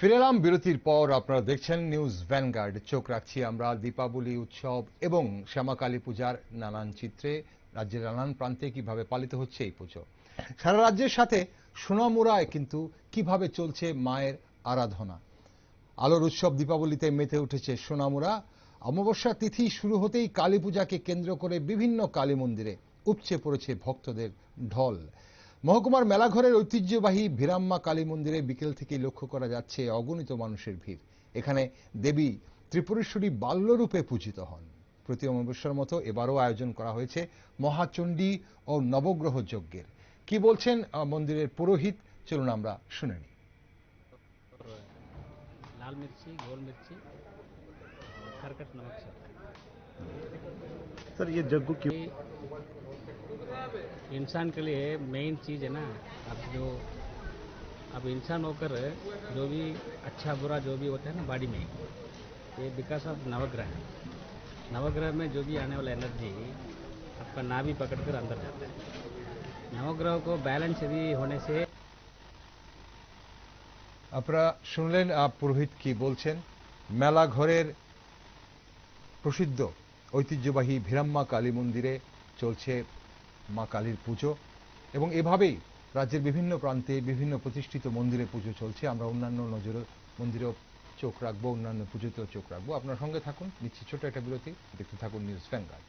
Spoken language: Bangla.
ফিরে এলাম বিরতির পর। আপনারা দেখছেন নিউজ ভ্যানগার্ড। চোখ রাখছি আমরা দীপাবলি উৎসব এবং শ্যামাকালী পূজার নানান চিত্রে। রাজ্যের নানান প্রান্তে কীভাবে পালিত হচ্ছে এই পুজো? সারা রাজ্যের সাথে সোনামুড়ায় কিন্তু কীভাবে চলছে মায়ের আরাধনা? আলোর উৎসব দীপাবলিতে মেতে উঠেছে সোনামুড়া অমাবস্যা তিথি শুরু হতেই কালী পূজাকে কেন্দ্র করে বিভিন্ন কালী মন্দিরে উপচে পড়েছে ভক্তদের ঢল। মহকুমার মেলাঘরের ঐতিহ্যবাহী ভিরাম্মা কালী মন্দিরে বিকেল থেকেই লক্ষ্য করা যাচ্ছে অগণিত মানুষের ভিড় এখানে দেবী ত্রিপুরেশ্বরী বাল্যরূপে পূজিত হন প্রতি অমাবস্যার মতো এবারও আয়োজন করা হয়েছে মহাচণ্ডী ও নবগ্রহ যজ্ঞের কি বলছেন আহ, মন্দিরের পুরোহিত চলুন আমরা শুনে নিই लाल मिर्ची गोल मिर्ची खरकट नमक सर सर ये जग्गू क्यों ये इंसान के लिए मेन चीज़ है ना अब जो अब इंसान होकर जो भी अच्छा बुरा जो भी होता है ना बॉडी में ये बिकॉज ऑफ नवग्रह नवग्रह में जो भी आने वाला एनर्जी आपका नाभि पकड़ कर अंदर जाता है नवग्रह को बैलेंस यदि होने से আপনারা শুনলেন আহ, পুরোহিত কি বলছেন মেলা ঘরের প্রসিদ্ধ ঐতিহ্যবাহী ভিরাম্মা কালী মন্দিরে চলছে মা কালীর পুজো, এবং এভাবেই রাজ্যের বিভিন্ন প্রান্তে বিভিন্ন প্রতিষ্ঠিত মন্দিরে পুজো চলছে। আমরা অন্যান্য নজরে মন্দিরেও চোখ রাখব, অন্যান্য পুজোতেও চোখ রাখব। আপনার সঙ্গে থাকুন, নিচ্ছি ছোট একটা বিরতি। দেখতে থাকুন নিউজ ভ্যানগার্ড